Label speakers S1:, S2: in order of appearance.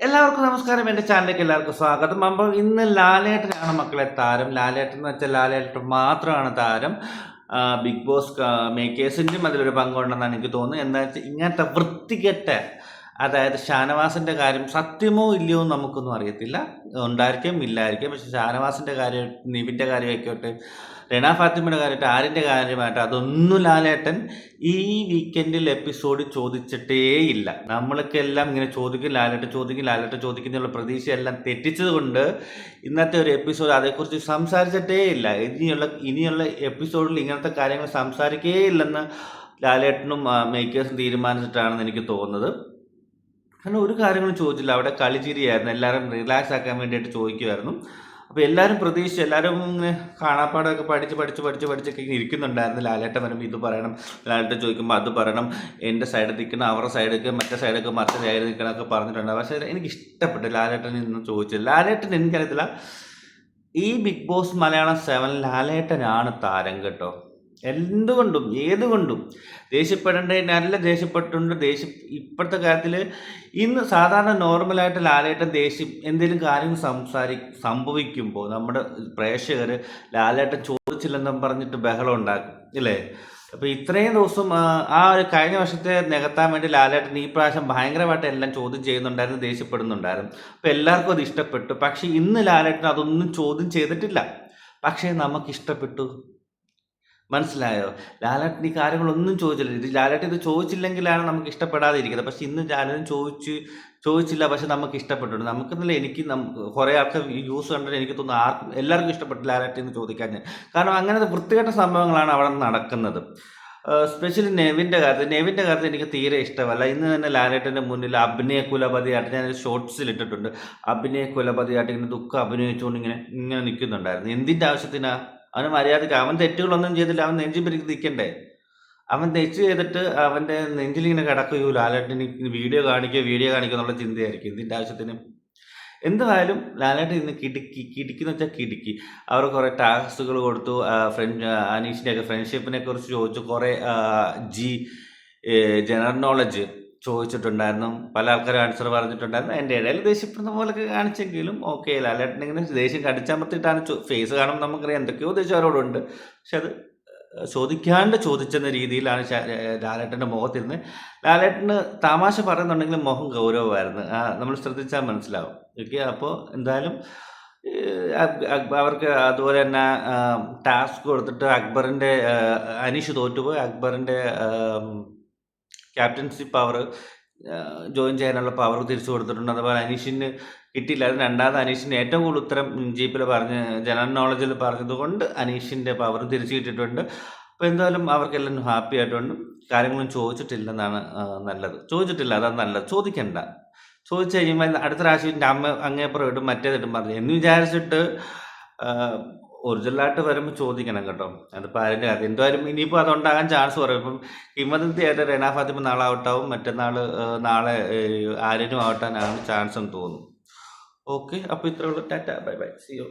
S1: എല്ലാവർക്കും നമസ്കാരം. എന്റെ ചാനലിലേക്ക് എല്ലാവർക്കും സ്വാഗതം. അപ്പം ഇന്ന് ലാലേട്ടനാണ് മക്കളെ താരം. ലാലേട്ടൻ എന്ന് വെച്ചാൽ ലാലേട്ടൻ മാത്രമാണ് താരം. ബിഗ് ബോസ് മേക്കേഴ്സിന്റെയും അതിലൊരു പങ്കുണ്ടെന്നാണ് എനിക്ക് തോന്നുന്നത്. എന്താ വെച്ചാൽ ഇങ്ങനത്തെ വൃത്തികെട്ട അതായത് ഷാനവാസിന്റെ കാര്യം സത്യമോ ഇല്ലയോ നമുക്കൊന്നും അറിയത്തില്ല. ഉണ്ടായിരിക്കും ഇല്ലായിരിക്കും. പക്ഷെ ഷാനവാസിന്റെ കാര്യം നിവിന്റെ കാര്യമായിക്കോട്ടെ രണ ഫാത്തിമയുടെ കാര്യമായിട്ട് ആരിന്റെ കാര്യമായിട്ട് അതൊന്നും ലാലേട്ടൻ ഈ വീക്കെൻഡിൽ എപ്പിസോഡ് ചോദിച്ചിട്ടേ ഇല്ല. നമ്മൾക്കെല്ലാം ഇങ്ങനെ ചോദിക്കും ലാലേട്ടൻ ചോദിക്കും ലാലേട്ടൻ ചോദിക്കുന്നുള്ള പ്രതീക്ഷയെല്ലാം തെറ്റിച്ചത് കൊണ്ട് ഇന്നത്തെ ഒരു എപ്പിസോഡ് അതേക്കുറിച്ച് സംസാരിച്ചിട്ടേ ഇല്ല. ഇനിയുള്ള ഇനിയുള്ള എപ്പിസോഡിൽ ഇങ്ങനത്തെ കാര്യങ്ങൾ സംസാരിക്കേ ഇല്ലെന്ന് ലാലേട്ടനും മേക്കേഴ്സും തീരുമാനിച്ചിട്ടാണെന്ന് എനിക്ക് തോന്നുന്നത്. കാരണം ഒരു കാര്യങ്ങളും ചോദിച്ചില്ല. അവിടെ കളിചിരിയായിരുന്നു. എല്ലാവരും റിലാക്സ് ആക്കാൻ വേണ്ടിയിട്ട് ചോദിക്കുമായിരുന്നു അപ്പോൾ എല്ലാവരും പ്രതീക്ഷിച്ച് എല്ലാവരും ഇങ്ങനെ കാണാപ്പാടമൊക്കെ പഠിച്ച് പഠിച്ച് പഠിച്ച് പഠിച്ചൊക്കെ ഇങ്ങനെ ഇരിക്കുന്നുണ്ടായിരുന്നു. ലാലേട്ടൻ വരുമ്പോൾ ഇത് പറയണം. ലാലേട്ടൻ ചോദിക്കുമ്പോൾ അത് പറയണം. എന്റെ സൈഡിൽ നിൽക്കണം അവരുടെ സൈഡൊക്കെ മറ്റേ സൈഡൊക്കെ മറ്റേ സൈഡിൽ നിൽക്കണമൊക്കെ പറഞ്ഞിട്ടുണ്ട്. പക്ഷേ എനിക്ക് ഇഷ്ടപ്പെട്ടു ലാലേട്ടൻ ഇന്ന് ചോദിച്ചത്. ലാലേട്ടൻ എനിക്കറിയത്തില്ല. ഈ ബിഗ് ബോസ് മലയാളം സെവൻ ലാലേട്ടനാണ് താരം കേട്ടോ. എന്തുകൊണ്ടും ഏതുകൊണ്ടും ദേഷ്യപ്പെടേണ്ടതിന് നല്ല ദേഷ്യപ്പെട്ടുണ്ട് ദേഷ്യ ഇപ്പോഴത്തെ കാര്യത്തിൽ ഇന്ന് സാധാരണ നോർമലായിട്ട് ലാലേട്ടൻ ദേഷ്യം എന്തെങ്കിലും കാര്യങ്ങൾ സംസാരി സംഭവിക്കുമ്പോൾ നമ്മുടെ പ്രേക്ഷകർ ലാലേട്ടൻ ചോദിച്ചില്ലെന്നും പറഞ്ഞിട്ട് ബഹളം ഉണ്ടാക്കും ഇല്ലേ അപ്പോൾ ഇത്രയും ദിവസം ആ ഒരു കഴിഞ്ഞ വർഷത്തെ നികത്താൻ വേണ്ടി ലാലേട്ടൻ ഈ പ്രാവശ്യം ഭയങ്കരമായിട്ട് എല്ലാം ചോദ്യം ചെയ്യുന്നുണ്ടായിരുന്നു ദേഷ്യപ്പെടുന്നുണ്ടായിരുന്നു. അപ്പോൾ എല്ലാവർക്കും അത് ഇഷ്ടപ്പെട്ടു. പക്ഷേ ഇന്ന് ലാലേട്ടൻ അതൊന്നും ചോദ്യം ചെയ്തിട്ടില്ല. പക്ഷേ നമുക്ക് ഇഷ്ടപ്പെട്ടു മനസ്സിലായോ? ലാലേട്ടൻ ഈ കാര്യങ്ങളൊന്നും ചോദിച്ചില്ല. ഇത് ലാലേട്ടൻ ഇത് ചോദിച്ചില്ലെങ്കിലാണ് നമുക്ക് ഇഷ്ടപ്പെടാതെ ഇരിക്കുന്നത് പക്ഷെ ഇന്ന് ലാലേട്ടൻ ചോദിച്ച് ചോദിച്ചില്ല പക്ഷെ നമുക്ക് ഇഷ്ടപ്പെട്ടിട്ടുണ്ട്. നമുക്കെന്നല്ല എനിക്ക് കുറേ ആൾക്ക് യൂസ് കണ്ടിട്ട് എനിക്ക് തോന്നുന്നു ആർക്കും എല്ലാവർക്കും ഇഷ്ടപ്പെട്ടു ലാലേട്ടൻ എന്ന് ചോദിക്കാൻ ഞാൻ. കാരണം അങ്ങനത്തെ വൃത്തികെട്ട സംഭവങ്ങളാണ് അവിടെ നടക്കുന്നത്. സ്പെഷ്യലി നെവിന്റെ കാര്യത്തിൽ നെവിന്റെ കാര്യത്തിൽ എനിക്ക് തീരെ ഇഷ്ടമല്ല. ഇന്ന് തന്നെ ലാലേട്ടന്റെ മുന്നിൽ അഭിനയ കുലപതിയായിട്ട് ഞാൻ ഷോർട്സിൽ ഇട്ടിട്ടുണ്ട്. അഭിനയ കുലപതിയായിട്ട് ഇങ്ങനെ ദുഃഖം അഭിനയിച്ചുകൊണ്ട് ഇങ്ങനെ ഇങ്ങനെ നിൽക്കുന്നുണ്ടായിരുന്നു. എന്തിന്റെ ആവശ്യത്തിനാ? അവന് മര്യാദയ്ക്ക് അവൻ തെറ്റുകളൊന്നും ചെയ്തില്ല. അവൻ നെഞ്ചി പിരിക്ക് നിൽക്കണ്ടേ? അവൻ തെറ്റ് ചെയ്തിട്ട് അവന്റെ നെഞ്ചിലിങ്ങനെ കിടക്കുകയോ ലാലേട്ടന് വീഡിയോ കാണിക്കുകയോ വീഡിയോ കാണിക്കുക എന്നുള്ള ചിന്തയായിരിക്കും. ഇതിന്റെ ആവശ്യത്തിന്? എന്തായാലും ലാലേട്ടൻ ഇന്ന് കിടുക്കി കിടുക്കിന്ന് വെച്ചാൽ കിടുക്കി. അവർ കുറേ ടാസ്കുകൾ കൊടുത്തു. ഫ്രണ്ട് അനീഷിന്റെയൊക്കെ ഫ്രണ്ട്ഷിപ്പിനെ കുറിച്ച് ചോദിച്ചു. കുറേ ജി ജനറൽ നോളജ് ചോദിച്ചിട്ടുണ്ടായിരുന്നു. പല ആൾക്കാരും ആൻസർ പറഞ്ഞിട്ടുണ്ടായിരുന്നു. എന്റെ ഇടയിൽ ദേഷ്യപ്പെടുന്ന പോലൊക്കെ കാണിച്ചെങ്കിലും ഓക്കെ ലാലേട്ടൻ ഇങ്ങനെ ദേഷ്യം കടിച്ചമർത്തിയിട്ടാണ് ഫേസ് കാണുമ്പോൾ നമുക്കറിയാം എന്തൊക്കെയോ ദേഷ്യം അവരോടുണ്ട് പക്ഷെ അത് ചോദിക്കാണ്ട് ചോദിച്ചെന്ന രീതിയിലാണ് ലാലേട്ടന്റെ മുഖത്തിരുന്ന്. ലാലേട്ടന് തമാശ പറയുന്നുണ്ടെങ്കിലും മുഖം ഗൗരവമായിരുന്നു. നമ്മൾ ശ്രദ്ധിച്ചാൽ മനസ്സിലാവും. ഓക്കെ അപ്പോൾ എന്തായാലും അവർക്ക് അതുപോലെ തന്നെ ടാസ്ക് കൊടുത്തിട്ട് അക്ബറിന്റെ അനീഷ് തോറ്റുപോയി. അക്ബറിന്റെ ക്യാപ്റ്റൻസി പവർ ജോയിൻ ചെയ്യാനുള്ള പവർ തിരിച്ചു കൊടുത്തിട്ടുണ്ട്. അതുപോലെ അനീഷിന് കിട്ടിയില്ല. അത് രണ്ടാമത് അനീഷിന് ഏറ്റവും കൂടുതൽ ഉത്തരം ജീപ്പിൽ പറഞ്ഞ് ജനറൽ നോളജിൽ പറഞ്ഞതുകൊണ്ട് അനീഷിന്റെ പവർ തിരിച്ചു കിട്ടിയിട്ടുണ്ട്. അപ്പോൾ എന്തായാലും അവർക്കെല്ലാം ഹാപ്പി ആയിട്ടുണ്ട്. കാര്യങ്ങളും ചോദിച്ചിട്ടില്ലെന്നാണ് നല്ലത്. ചോദിച്ചിട്ടില്ല അതാണ് നല്ലത്. ചോദിക്കണ്ട. ചോദിച്ചു കഴിയുമ്പോൾ അടുത്ത പ്രാവശ്യം അമ്മ അങ്ങേപ്പുറം ഇടും മറ്റേതിട്ടും പറഞ്ഞു എന്ന് വിചാരിച്ചിട്ട് ഒറിജിനലായിട്ട് വരുമ്പോൾ ചോദിക്കണം കേട്ടോ. അതിപ്പോൾ അതിന്റെ കാര്യം എന്തായാലും ഇനിയിപ്പോൾ അതുണ്ടാകാൻ ചാൻസ് കുറയും ഇപ്പം കിംവദന്തി ആയിട്ട് റെന ഫാത്തിമ നാളെ ഔട്ടാവും മറ്റന്നാൾ നാളെ ആര്യനും ഔട്ടാനാണ് ചാൻസ് എന്ന് തോന്നുന്നു. ഓക്കെ അപ്പോൾ ഇത്രയുള്ള tata. Bye bye. See you